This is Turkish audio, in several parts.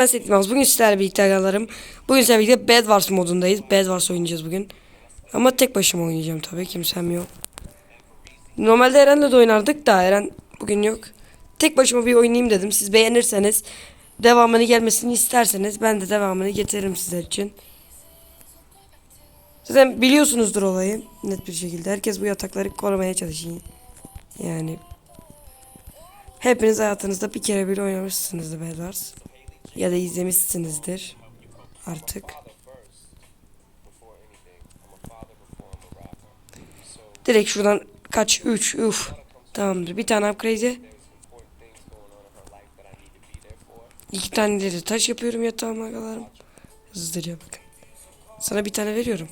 Ben Setmaz. Bugün sizlerle birlikte agalarım. Bugün sizlerle birlikte Bed Wars modundayız. Bed Wars oynayacağız bugün. Ama tek başıma oynayacağım tabii. Kimsem yok. Normalde Eren'le de oynardık da Eren bugün yok. Tek başıma bir oynayayım dedim. Siz beğenirseniz devamını gelmesini isterseniz ben de devamını getiririm sizler için. Zaten biliyorsunuzdur olayı net bir şekilde. Herkes bu yatakları korumaya çalışıyor. Yani hepiniz hayatınızda bir kere bile oynamışsınızdır Bed Wars. Ya da izlemişsinizdir artık. Direkt şuradan kaç 3 uf. Tamamdır. Bir tane upgrade. İki tane de taş yapıyorum yatağıma agalarım. Hızlıca bakın. Sana bir tane veriyorum.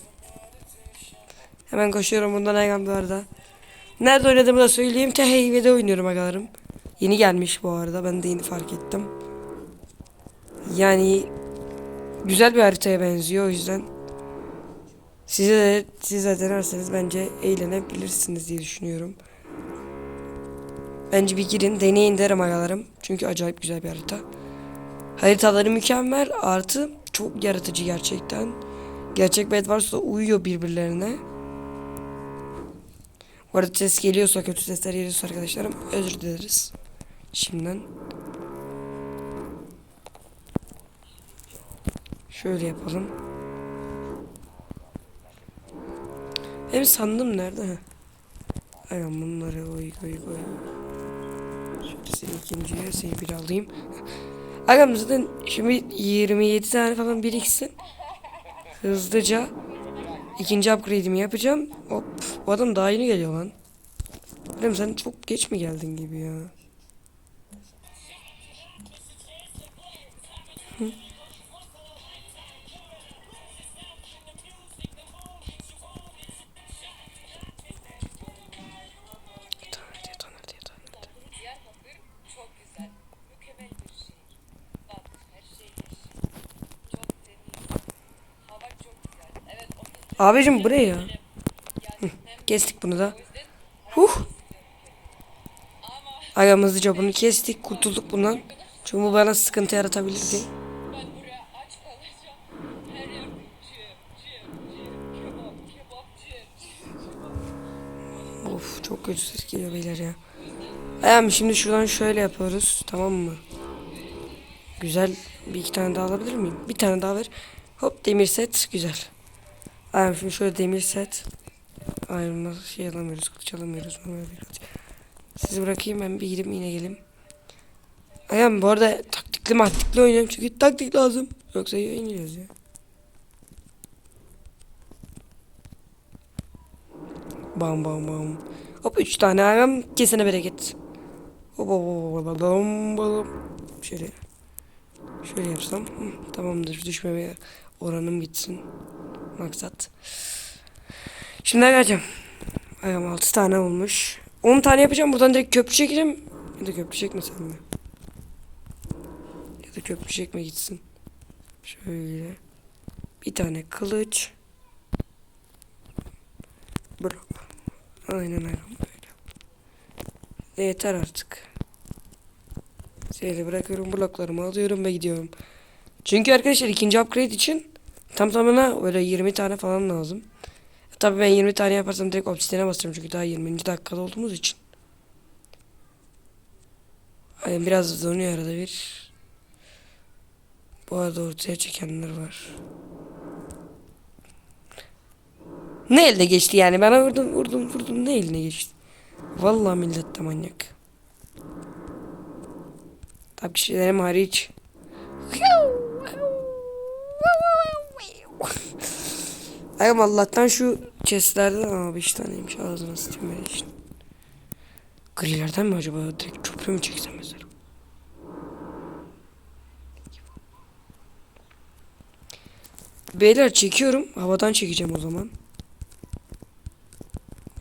Hemen koşuyorum bundan ayağımlarda. Nerede oynadığımı da söyleyeyim. Teheyve'de oynuyorum agalarım. Yeni gelmiş bu arada. Ben de yeni fark ettim. Yani güzel bir haritaya benziyor o yüzden. Size de siz de denerseniz bence eğlenebilirsiniz diye düşünüyorum. Bence bir girin deneyin derim agalarım. Çünkü acayip güzel bir harita. Haritaları mükemmel artı çok yaratıcı gerçekten. Gerçek Bed Wars'la uyuyor birbirlerine. Bu arada ses geliyorsa kötü sesler geliyorsa arkadaşlarım özür dileriz. Şimdiden. Şöyle yapalım. Hem sandım nerede? Heh. Aynen bunları oy koy koy. Şöyle seni ikinciye seni bir alayım. Agam zaten şimdi 27 tane falan biriksin. Hızlıca ikinci upgrade'imi yapacağım. Hop bu adam daha yeni geliyor lan. Oğlum sen çok geç mi geldin gibi ya? Abicim bu ne ya? Kestik bunu da. Huh. ama Ayağımızlıca bunu kestik. Kurtulduk bundan. Çünkü bu bana sıkıntı yaratabilirdi. buraya. Of çok kötü ses geliyor beyler ya. Ayağım şimdi şuradan şöyle yapıyoruz. Tamam mı? Güzel. Bir iki tane daha alabilir miyim? Bir tane daha ver. Hop demir set. Güzel. Ayağım şimdi şöyle demir set. Ayrılmaz şey alamıyoruz. Kılıç alamıyoruz. Sizi bırakayım ben bir gidip yine geleyim. Ayağım bu arada taktikli maktikli oynuyorum çünkü taktik lazım. Yoksa yeniliyoruz ya. Bam bam bam. Hop üç tane ayağım kesene bereket. Hop hop hop hop bam. Şöyle. Şöyle yapsam. Hı, tamamdır. Düşmeme oranım gitsin. Maksat. Şimdi geleceğim. Ayağım altı tane olmuş. 10 tane yapacağım. Buradan direkt köprü çekeceğim. Ya da köprü çekmesem mi? Ya da köprü çekme gitsin. Şöyle. Bir tane kılıç. Bırak. Aynen öyle. E, yeter artık. Şöyle bırakıyorum bloklarımı alıyorum ve gidiyorum. Çünkü arkadaşlar ikinci upgrade için tam tamına böyle 20 tane falan lazım. Tabii ben 20 tane yaparsam direkt obsidiyene basacağım çünkü daha 20. dakikada olduğumuz için. Hani biraz donuyor arada bir. Bu arada ortaya çekenler var. Ne elde geçti yani? Bana vurdum vurdum vurdum ne eline geçti? Vallahi millet de manyak. Tabii kişilerim hariç. Ayım Allah'tan şu chestlerden ama 5 taneymiş ağzına sıçayım böyle işte. Grilerden mi acaba? Direkt çöpe mü çeksem mesela? Beyler çekiyorum. Havadan çekeceğim o zaman.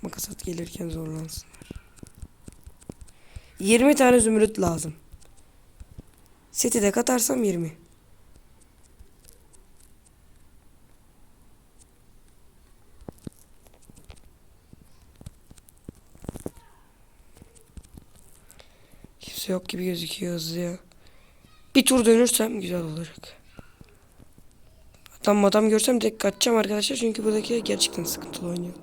Makasat gelirken zorlansınlar. 20 tane zümrüt lazım. Seti de katarsam 20. yok gibi gözüküyor hızlı ya. Bir tur dönürsem güzel olacak. Adam adam görsem direkt kaçacağım arkadaşlar çünkü buradaki gerçekten sıkıntılı oynuyor.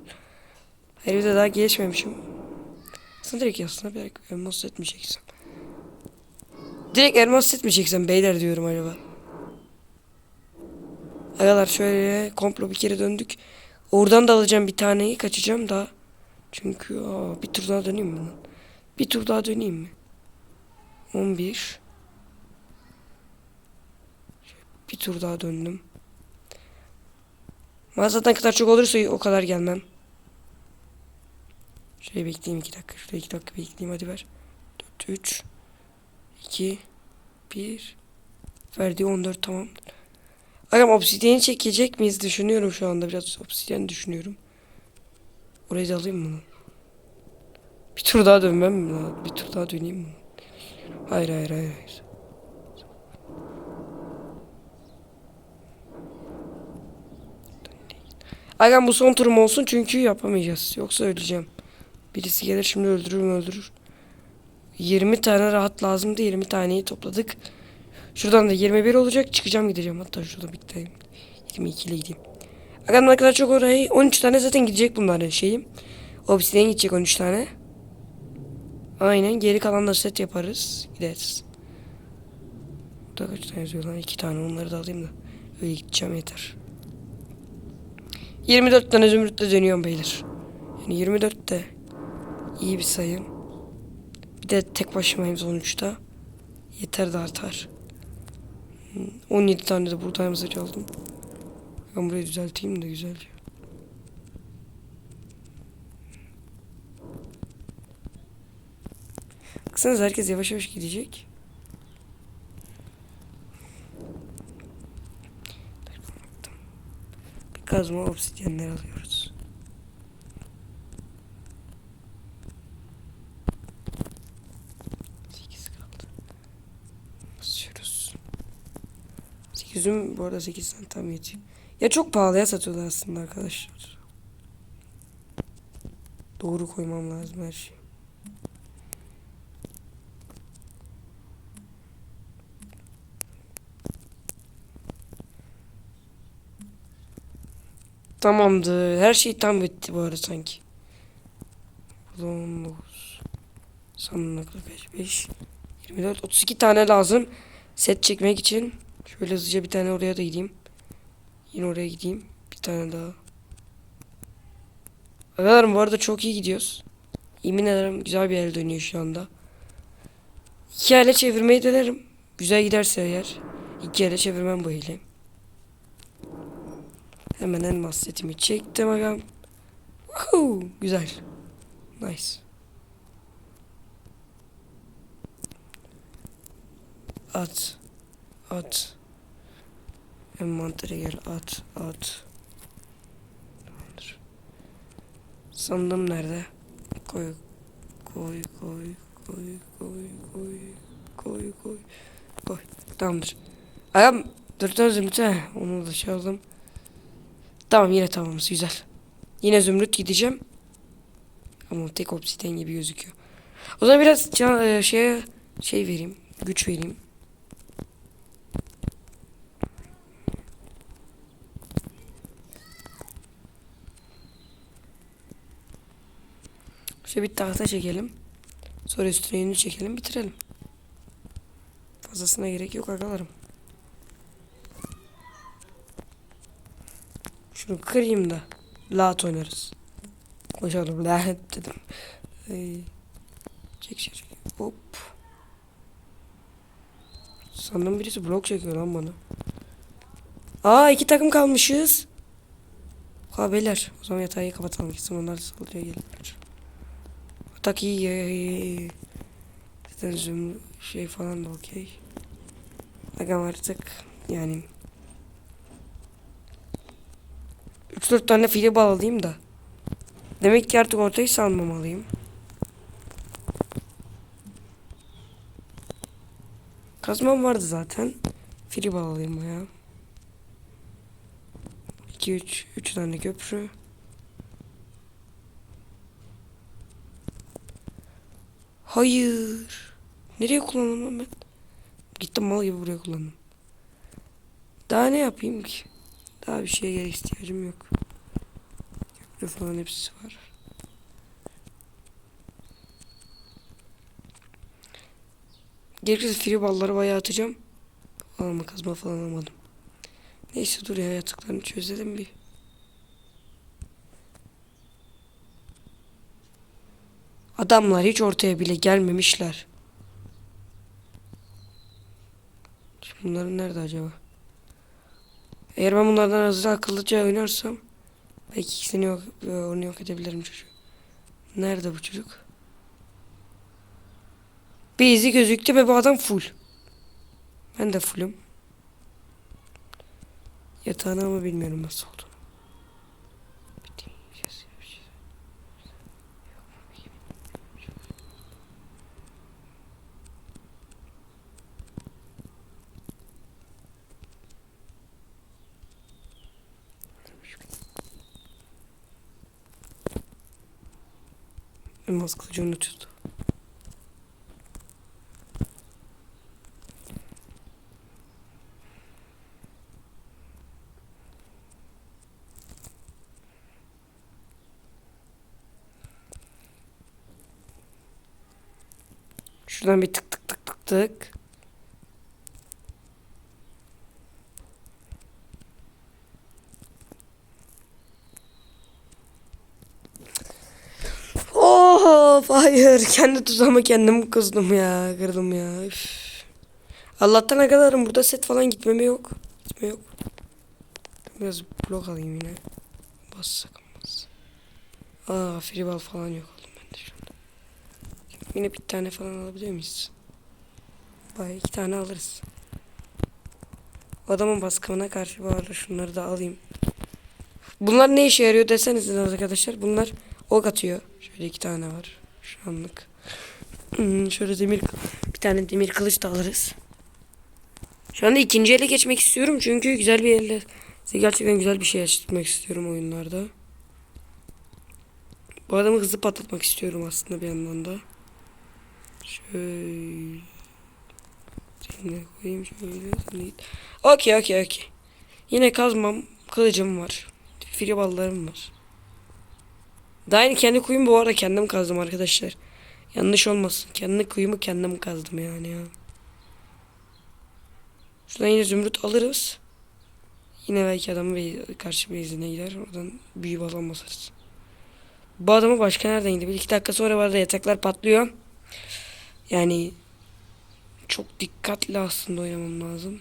Her de daha gelişmemişim. Aslında direkt aslında bir elmas çeksem? Direkt elmas çeksem beyler diyorum acaba. Agalar şöyle komplo bir kere döndük. Oradan da alacağım bir taneyi kaçacağım da. Çünkü aa, bir tur daha döneyim mi? Bir tur daha döneyim mi? 11 Bir tur daha döndüm. Mağazadan kadar çok olursa o kadar gelmem. Şöyle bekleyeyim 2 dakika. Şuraya 2 dakika bekleyeyim hadi ver. 4 3 2 1 Verdi 14 tamam. Agam obsidiyeni çekecek miyiz düşünüyorum şu anda biraz obsidyen düşünüyorum. Orayı da alayım mı? Bir tur daha dönmem mi? Bir tur daha döneyim mi? Hayır hayır hayır hayır. Agam bu son turum olsun çünkü yapamayacağız. Yoksa öleceğim. Birisi gelir şimdi öldürür mü öldürür. 20 tane rahat lazımdı. 20 taneyi topladık. Şuradan da 21 olacak. Çıkacağım gideceğim. Hatta şurada tane 22 ile gideyim. Agam ne kadar çok orayı 13 tane zaten gidecek bunların şeyim. Obsidian gidecek 13 tane. Aynen geri kalan da set yaparız. Gideriz. Burada kaç tane yazıyor lan? 2 tane onları da alayım da. Öyle gideceğim yeter. 24 tane zümrütle dönüyorum beyler. Yani 24 de iyi bir sayı. Bir de tek başımayım sonuçta. Yeter de artar. Hmm, 17 tane de buradan mesaj aldım. Ben burayı düzelteyim de güzelce. Baksanıza herkes yavaş yavaş gidecek. Bir kazma obsidyenler alıyoruz. Sekizim bu arada sekiz tane tam yetiyor. Ya çok pahalıya satıyorlar aslında arkadaşlar. Doğru koymam lazım her şeyi. Tamamdır. Her şey tam bitti bu arada sanki. Burada 19. Sanırım 45, 24, 32 tane lazım. Set çekmek için. Şöyle hızlıca bir tane oraya da gideyim. Yine oraya gideyim. Bir tane daha. Arkadaşlar bu arada çok iyi gidiyoruz. Yemin ederim güzel bir el dönüyor şu anda. İki ele çevirmeyi denerim. Güzel giderse eğer. İki ele çevirmem bu eli. Hemen elmas setimi çektim agam. Woohoo, güzel. Nice. At. At. Envantere gel at at. Tamamdır. Sandım nerede? Koy koy koy koy koy koy koy koy koy. Tamamdır. Ayağım zümrüt he. Onu da şey aldım. Tamam yine tamamız güzel. Yine zümrüt gideceğim. Ama tek obsidyen gibi gözüküyor. O zaman biraz can, e, şeye şey vereyim. Güç vereyim. Şöyle bir tahta çekelim. Sonra üstüne yünü çekelim bitirelim. Fazlasına gerek yok agalarım. Şunu kırayım da lat oynarız. Koşalım lanet dedim. Ay. Çek çek. Hop. Sandım birisi blok çekiyor lan bana. Aa iki takım kalmışız. Ha beyler o zaman yatağı kapatalım gitsin onlar saldırıya gelirler. Atak iyi iyi. Zaten zoom şey falan da okey. Agam artık yani 3-4 tane fili bağlayayım da. Demek ki artık ortayı salmamalıyım. Kazmam vardı zaten. Fili bağlayayım bayağı. 2 3 3 tane köprü. Hayır. Nereye kullandım lan ben? Gittim mal gibi buraya kullandım. Daha ne yapayım ki? Daha bir şeye gerek ihtiyacım yok. Köprü falan hepsi var. Gerekirse free balları bayağı atacağım. Ama kazma falan almadım. Neyse dur ya yatıklarını çözelim bir. Adamlar hiç ortaya bile gelmemişler. Bunların nerede acaba? Eğer ben bunlardan hızlı akıllıca oynarsam belki ikisini yok, e, onu yok edebilirim çocuğu. Nerede bu çocuk? Bir izi gözüktü ve bu adam full. Ben de fullüm. Yatağını ama bilmiyorum nasıl olduğunu. Bir deneyeceğiz ya bir şey. Elmas kılıcı unutuyordu. Şuradan bir tık tık tık tık tık. Of hayır kendi tuzağıma kendim kızdım ya kırdım ya Üf. Allah'tan ne kadarım burada set falan gitmeme yok gitme yok. Biraz blok alayım yine. Bas sakın bas aa freeball falan yok oğlum bende şu anda. Yine bir tane falan alabiliyor muyuz? Bay iki tane alırız. Adamın baskımına karşı bari şunları da alayım. Bunlar ne işe yarıyor deseniz arkadaşlar. Bunlar ok atıyor. Şöyle iki tane var şu anlık Hmm, şöyle demir bir tane demir kılıç da alırız şu anda ikinci ele geçmek istiyorum çünkü güzel bir elle size gerçekten güzel bir şey yaşatmak istiyorum oyunlarda. Bu adamı hızlı patlatmak istiyorum aslında bir yandan da. Şöyle. Seni koyayım şöyle. Okey okey okey. Yine kazmam, kılıcım var. Free ballarım var. Daha yeni kendi kuyumu bu arada kendim kazdım arkadaşlar. Yanlış olmasın. Kendi kuyumu kendim kazdım yani ya. Şuradan yine zümrüt alırız. Yine belki adamın bey- karşı base'ine gider. Oradan büyü balon basarız. Bu adamı başka nereden gidiyor? Bir iki dakika sonra var da yataklar patlıyor. Yani çok dikkatli aslında oynamam lazım.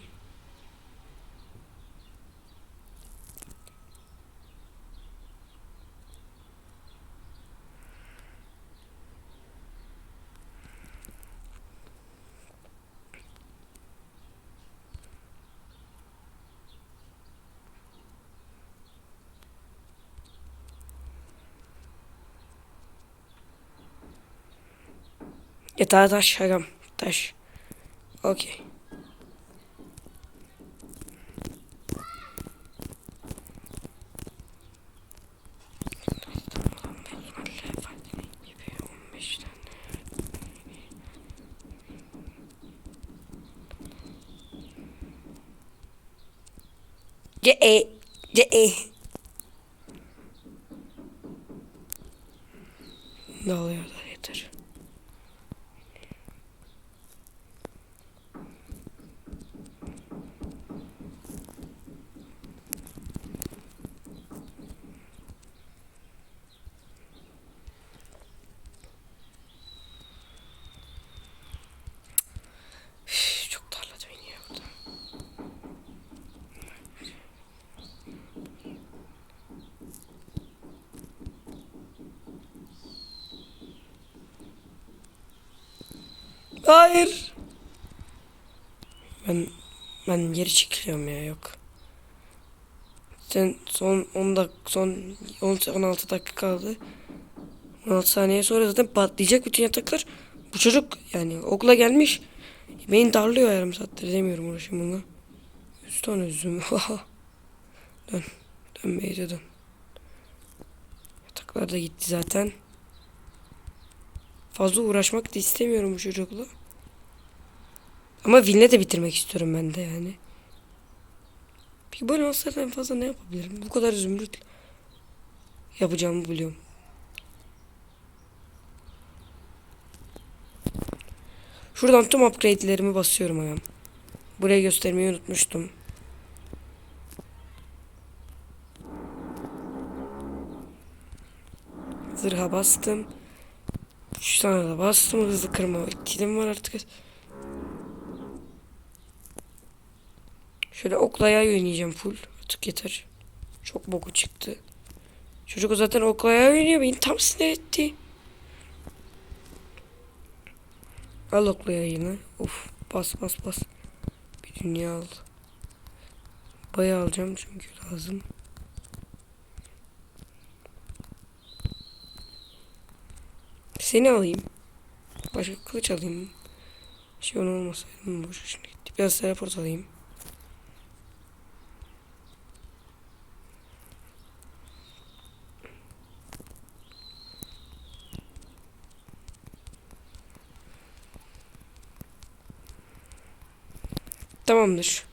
Yatağa taş agam. Taş. Okey. Ce e ce e. Ne oluyor da yeter. Üf, Çok darladı beni ya burada. Hayır. Ben ben geri çekiliyorum ya yok. Sen son 10 dak son 10 16 dakika kaldı. 16 saniye sonra zaten patlayacak bütün yataklar. Bu çocuk yani okula gelmiş. Beni darlıyor yarım saattir demiyorum uğraşayım bununla. 100 tane üzüm. dön. Dön beyce dön. Yataklar da gitti zaten. Fazla uğraşmak da istemiyorum bu çocukla. Ama Vilne de bitirmek istiyorum ben de yani. Peki böyle olsaydı en fazla ne yapabilirim? Bu kadar zümrüt yapacağımı biliyorum. Şuradan tüm upgrade'lerimi basıyorum hemen. Buraya göstermeyi unutmuştum. Zırha bastım. Üç tane de bastım. Hızlı kırma kilim var artık. Şöyle oklaya oynayacağım full. Artık yeter. Çok boku çıktı. Çocuk zaten oklaya oynuyor. Beni tam sinir etti. Al oklaya yine. Of bas bas bas. Bir dünya al. Bayağı alacağım çünkü lazım. Seni alayım. Başka kılıç alayım. Şey onu olmasaydı boş şimdi gitti. Biraz teleport alayım. Tamamdır.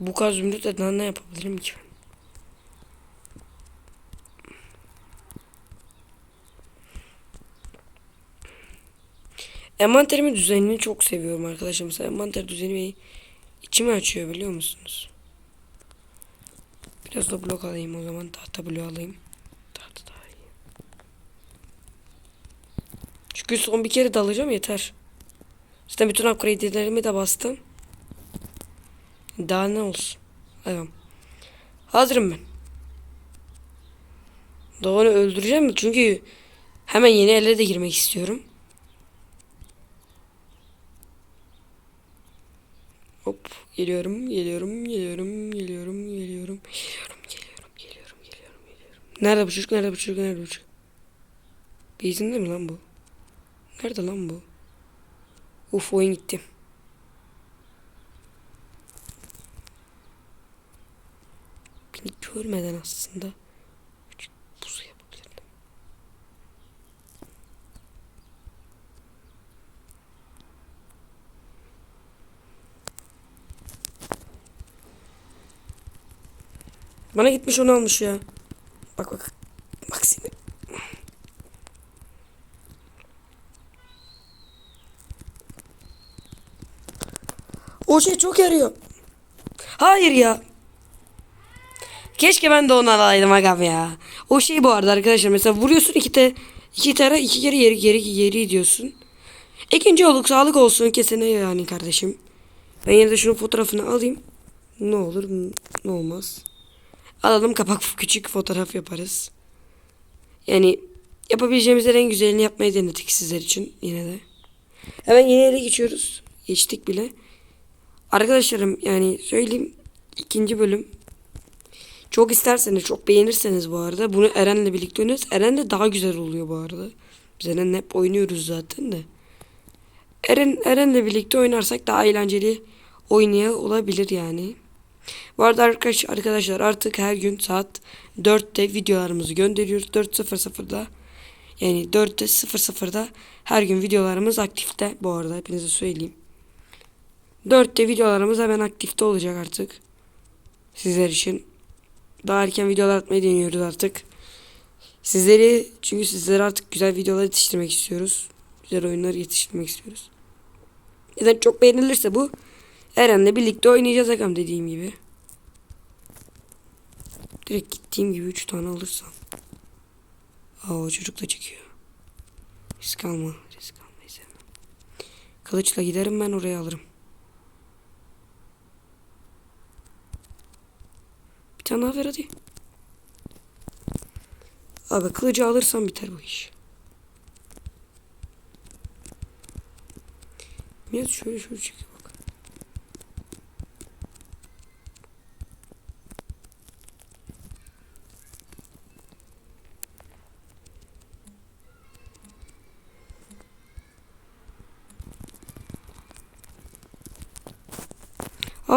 Bu kadar zümrütle daha ne yapabilirim ki ben? Envanterimin düzenini çok seviyorum arkadaşlar. Mesela envanter düzeni beni içimi açıyor biliyor musunuz? Biraz da blok alayım o zaman. Tahta bloğu alayım. Tahta daha iyi. Çünkü son bir kere dalacağım yeter. Zaten bütün upgrade'lerimi de bastım. Daha ne olsun. Tamam. Hazırım ben. Doğan'ı öldüreceğim mi? Çünkü hemen yeni ele de girmek istiyorum. Hop geliyorum, geliyorum, geliyorum, geliyorum, geliyorum, geliyorum, geliyorum, geliyorum, geliyorum, geliyorum. Nerede bu çocuk? Nerede bu çocuk? Nerede bu çocuk? Base'inde mi lan bu? Nerede lan bu? Uf oyun gitti. Beni görmeden aslında Bana gitmiş onu almış ya. Bak bak. Bak seni. O şey çok yarıyor. Hayır ya. Keşke ben de onu alaydım agam ya. O şey bu arada arkadaşlar mesela vuruyorsun iki te iki tane iki kere yeri geri geri diyorsun. İkinci oluk sağlık olsun kesene yani kardeşim. Ben yine de şunun fotoğrafını alayım. Ne olur ne olmaz. Alalım kapak küçük fotoğraf yaparız. Yani yapabileceğimizden en güzelini yapmayı denedik sizler için yine de. Hemen yeni ele geçiyoruz. Geçtik bile. Arkadaşlarım yani söyleyeyim ikinci bölüm çok isterseniz çok beğenirseniz bu arada bunu Eren'le birlikte oynuyoruz. Eren de daha güzel oluyor bu arada. Biz Eren'le hep oynuyoruz zaten de. Eren Eren'le birlikte oynarsak daha eğlenceli oynaya olabilir yani. Bu arada arkadaş, arkadaşlar artık her gün saat 4'te videolarımızı gönderiyoruz. 4.00'da yani 4'te 00'da her gün videolarımız aktifte bu arada hepinize söyleyeyim. 4'te videolarımız hemen aktifte olacak artık. Sizler için. Daha erken videolar atmayı deniyoruz artık. Sizleri çünkü sizlere artık güzel videolar yetiştirmek istiyoruz. Güzel oyunlar yetiştirmek istiyoruz. Neden çok beğenilirse bu Eren'le birlikte oynayacağız agam dediğim gibi. Direkt gittiğim gibi 3 tane alırsam. Aa o çocuk da çekiyor. Risk alma. Risk almayı sevmem. Kılıçla giderim ben oraya alırım. Bir tane daha ver hadi. Abi kılıcı alırsam biter bu iş. Niye şöyle şöyle çekiyor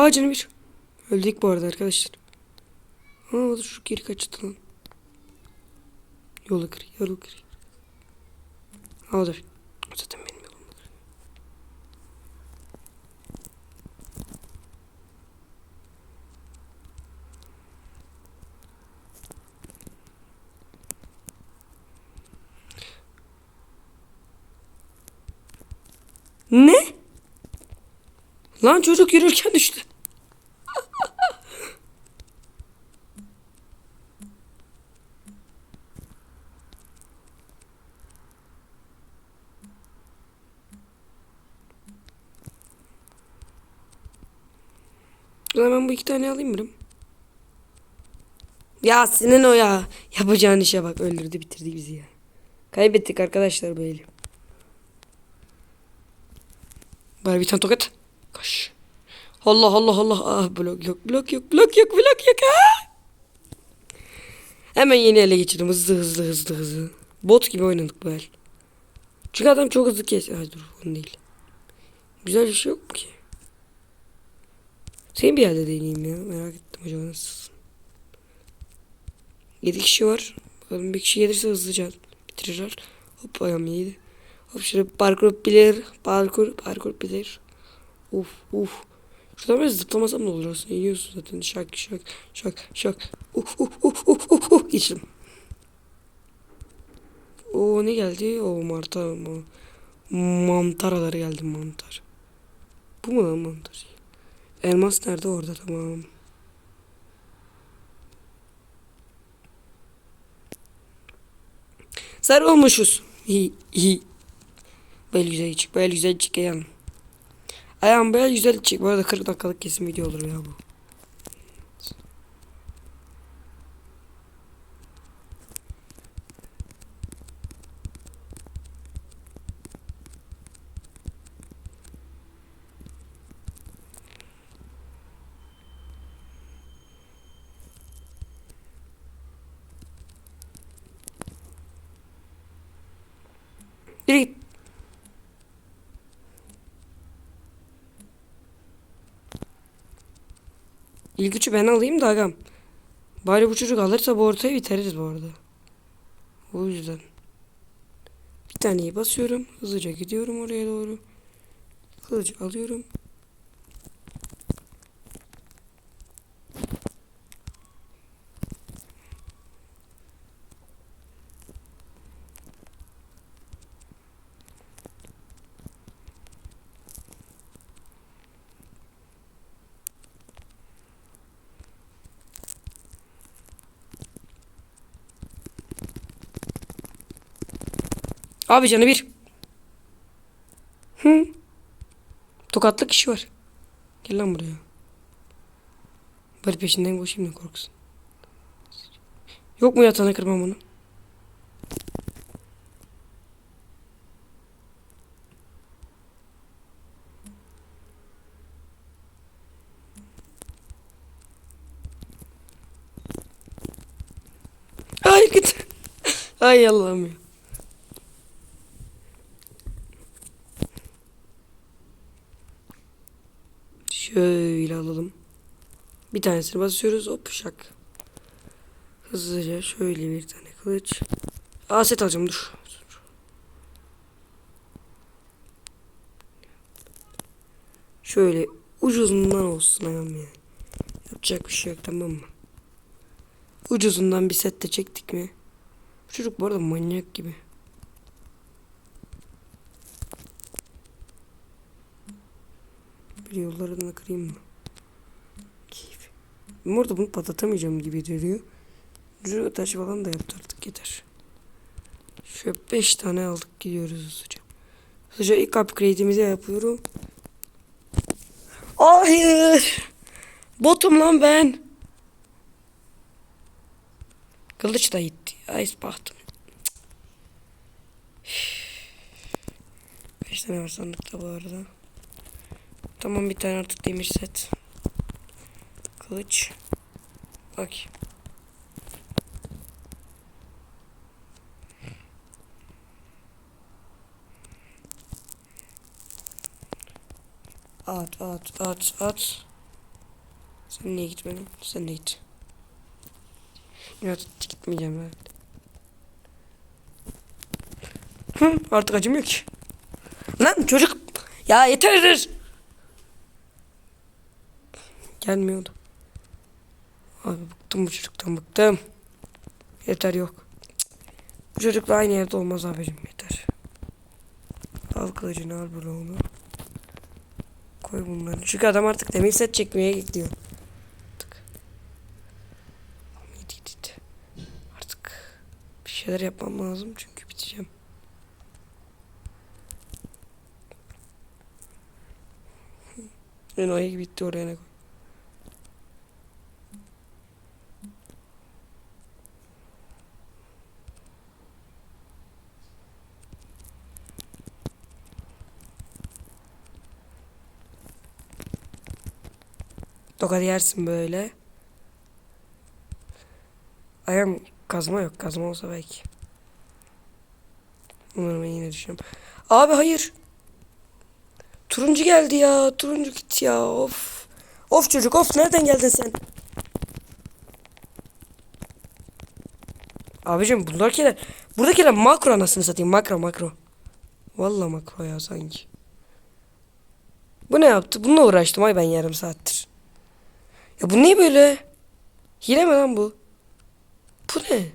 Aa canım bir. Öldük bu arada arkadaşlar. Aa şu geri kaçtı lan. Yolu kır, yolu kır. Aa da zaten benim yolum. Ne? Lan çocuk yürürken düştü. Bu iki tane alayım mı? Ya senin o ya. Yapacağın işe bak öldürdü bitirdi bizi ya. Kaybettik arkadaşlar böyle. Bari bir tane tokat. Koş. Allah Allah Allah. Ah blok yok blok yok blok yok blok yok. Ah! Hemen yeni ele geçirdim hızlı hızlı hızlı hızlı. Bot gibi oynadık bu el. Çünkü adam çok hızlı kes. Ay dur onu değil. Güzel bir şey yok mu ki? Senin bir yerde deneyeyim ya. Merak ettim acaba nasılsın? 7 kişi var. Bakalım bir kişi gelirse hızlıca bitirirler. Hop ayağım iyiydi. Hop şöyle parkur bilir. Parkur, parkur bilir. Uf uf. Şuradan böyle zıplamasam ne olur aslında. İniyorsun zaten. Şak şak şak şak. Uf uf uf uf uf uf. Geçtim. O ne geldi? O marta ma mantaraları geldi mantar. Bu mu lan mantar? Elmas nerede orada tamam. Sarı olmuşuz. İyi iyi. Böyle güzel çık. Böyle güzel çık ayağım. Ayağım böyle güzel çık. Bu arada 40 dakikalık kesim video olur ya bu. Yürü git. İlk üçü ben alayım da agam. Bari bu çocuk alırsa bu ortayı biteriz bu arada. O yüzden. Bir taneyi basıyorum. Hızlıca gidiyorum oraya doğru. Hızlıca alıyorum. Abi canı bir. Hı. Tokatlı kişi var. Gel lan buraya. Bari peşinden koşayım da korksun. Yok mu yatağına kırmam onu? Ay git. Ay Allah'ım ya. Şöyle alalım. Bir tanesini basıyoruz. Hop şak. Hızlıca şöyle bir tane kılıç. Aa set alacağım dur. Şöyle ucuzundan olsun ayağım ya. Yapacak bir şey yok tamam mı? Ucuzundan bir set de çektik mi? Bu çocuk bu arada manyak gibi. Bir yollarını kırayım mı? Orada bunu patlatamayacağım gibi duruyor. Cürü taş falan da yaptı artık yeter. Şöyle 5 tane aldık gidiyoruz hızlıca. Hızlıca ilk upgrade'imizi yapıyorum. Hayır. Botum lan ben. Kılıç da gitti. Ay bahtım. 5 tane var sandıkta bu arada. Tamam bir tane artık demir set. Kılıç. Bak. At at at at. Sen niye gitmedin? Sen de git. Ya gitmeyeceğim ben. Hı, artık acımıyor ki. Lan çocuk. Ya yeter. Gelmiyordu. Abi bıktım bu çocuktan bıktım. Yeter yok. Bu çocukla aynı yerde olmaz abicim yeter. Al kılıcını al bloğunu. Koy bunları. Çünkü adam artık demir set çekmeye gidiyor. Artık. Artık bir şeyler yapmam lazım çünkü biteceğim. Enayi bitti oraya ne koy. Tokat yersin böyle. Ayağım kazma yok. Kazma olsa belki. Umarım yine düşeceğim. Abi hayır. Turuncu geldi ya. Turuncu git ya. Of. Of çocuk of. Nereden geldin sen? Abicim bunlarkiler. Buradakiler makro anasını satayım. Makro makro. Vallahi makro ya sanki. Bu ne yaptı? Bununla uğraştım ay ben yarım saattir. Ya bu niye böyle? Hile mi lan bu? Bu ne?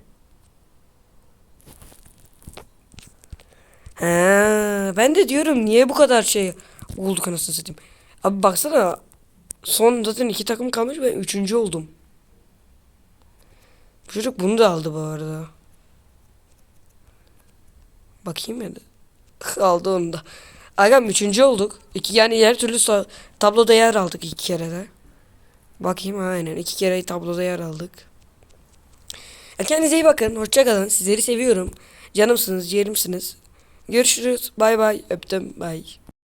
Ha, ben de diyorum niye bu kadar şey olduk anasını satayım. Abi baksana son zaten iki takım kalmış ben üçüncü oldum. Bu çocuk bunu da aldı bu arada. Bakayım ya aldı onu da. Agam üçüncü olduk. İki, yani her türlü tabloda yer aldık iki kere de. Bakayım aynen iki kere tabloda yer aldık. E, Kendinize iyi bakın. Hoşça kalın. Sizleri seviyorum. Canımsınız, ciğerimsiniz. Görüşürüz. Bay bay. Öptüm. Bay.